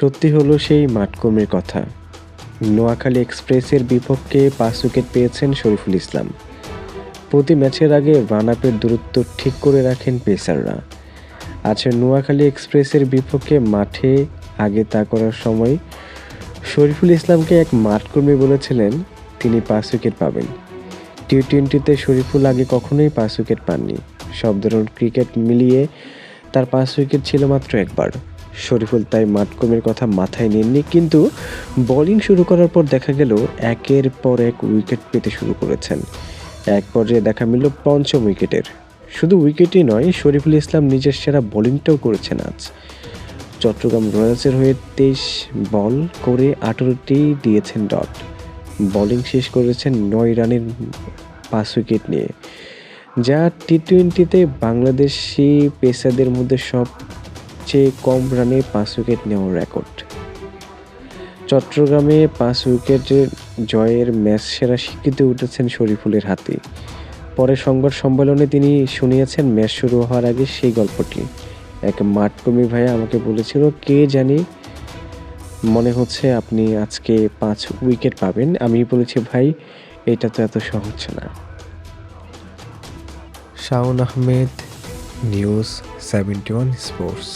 সত্যি হলো সেই মাঠকর্মীর কথা। নোয়াখালী এক্সপ্রেসের বিপক্ষে পাঁচ উইকেট পেয়েছেন শরীফুল ইসলাম। প্রতি ম্যাচের আগে রান আপের দূরত্ব ঠিক করে রাখেন পেসাররা। আচ্ছা নোয়াখালী এক্সপ্রেসের বিপক্ষে মাঠে আগে তা করার সময় শরীফুল ইসলামকে এক মাঠকর্মী বলেছিলেন, তিনি পাঁচ উইকেট পাবেন। টি টোয়েন্টিতে শরীফুল আগে কখনোই পাঁচ উইকেট পাননি। সব ধরনের ক্রিকেট মিলিয়ে তার পাঁচ উইকেট ছিল মাত্র একবার। শরীফুল তাই মাঠকর্মীর কথা মাথায় নেননি, কিন্তু বোলিং শুরু করার পর দেখা গেল একের পর এক উইকেট পেতে শুরু করেছেন। এক পর্যায়ে দেখা মিলল পঞ্চম উইকেটের শুধু উইকেটই নয়, শরীফুল ইসলাম নিজের সেরা বোলিংটাও করেছেন আজ। চট্টগ্রাম রয়্যালসের হয়ে তেইশ বল করে আঠেরোটি দিয়েছেন ডট। বোলিং শেষ করেছেন নয় রানের পাঁচ উইকেট নিয়ে। যা টি টোয়েন্টিতে বাংলাদেশি পেসারদের মধ্যে সবচেয়ে কম রানে পাঁচ উইকেট নেওয়ার রেকর্ড। চট্টগ্রামে পাঁচ উইকেটের জয়ের ম্যাচ সেরা স্বীকৃতি উঠেছেন শরীফুলের হাতে। পরে সংবাদ সম্মেলনে তিনি শুনিয়েছেন, ম্যাচ শুরু হওয়ার আগে সেই গল্পটি। এক মাঠকর্মী ভাই আমাকে বলেছিল, কে জানি, মনে হচ্ছে আপনি আজকে পাঁচ উইকেট পাবেন। আমি বলেছি, ভাই, এটা তো এত সহজ না। Shaon Ahmed, news seventy one sports.